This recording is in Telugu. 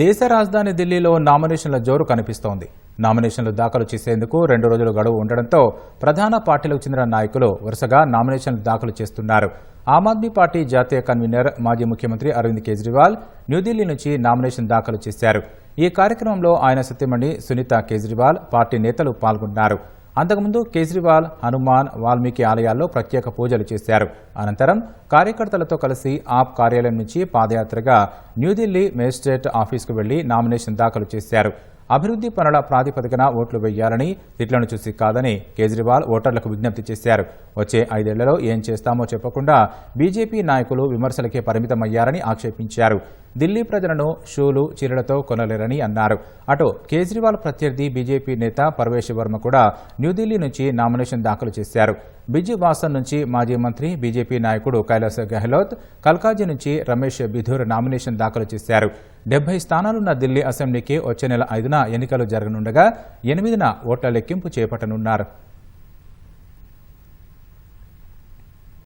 దేశ రాజధాని ఢిల్లీలో నామినేషన్ల జోరు కనిపిస్తోంది. నామినేషన్లు దాఖలు చేసేందుకు రెండు రోజులు గడువు ఉండడంతో ప్రధాన పార్టీలకు చెందిన నాయకులు వరుసగా నామినేషన్లు దాఖలు చేస్తున్నారు. ఆమ్ ఆద్మీ పార్టీ జాతీయ కన్వీనర్ మాజీ ముఖ్యమంత్రి అరవింద్ కేజ్రీవాల్ న్యూఢిల్లీ నుంచి నామినేషన్ దాఖలు చేశారు. ఈ కార్యక్రమంలో ఆయన సత్యమణి సునీత కేజ్రీవాల్ పార్టీ నేతలు పాల్గొన్నారు. అంతకుముందు కేజ్రీవాల్ హనుమాన్ వాల్మీకి ఆలయాల్లో ప్రత్యేక పూజలు చేశారు. అనంతరం కార్యకర్తలతో కలిసి ఆప్ కార్యాలయం నుంచి పాదయాత్రగా న్యూఢిల్లీ మేజిస్ట్రేట్ ఆఫీసుకు వెళ్ళి నామినేషన్ దాఖలు చేశారు. అభివృద్ధి పనుల ప్రాతిపదికన ఓట్లు వేయాలని తిట్లను చూసి కాదని కేజ్రీవాల్ ఓటర్లకు విజ్ఞప్తి చేశారు. వచ్చే ఐదేళ్ళలో ఏం చేస్తామో చెప్పకుండా బీజేపీ నాయకులు విమర్శలకే పరిమితమయ్యారని ఆక్షేపించారు. ఢిల్లీ ప్రజలను షూలు చీరలతో కొనలేరని అన్నారు. అటు కేజ్రీవాల్ ప్రత్యర్థి బీజేపీ నేత పర్వేష్ వర్మ కూడా న్యూఢిల్లీ నుంచి నామినేషన్ దాఖలు చేశారు. బిజువాసన్ నుంచి మాజీ మంత్రి బీజేపీ నాయకుడు కైలాస్ గెహ్లోత్ కల్కాజీ నుంచి రమేష్ బిధూర్ నామినేషన్ దాఖలు చేశారు. డెబ్బై స్థానాలున్న ఢిల్లీ అసెంబ్లీకి వచ్చే నెల ఐదున ఎన్నికలు జరగనుండగా ఎనిమిదిన ఓట్ల లెక్కింపు చేపట్టనున్నారు.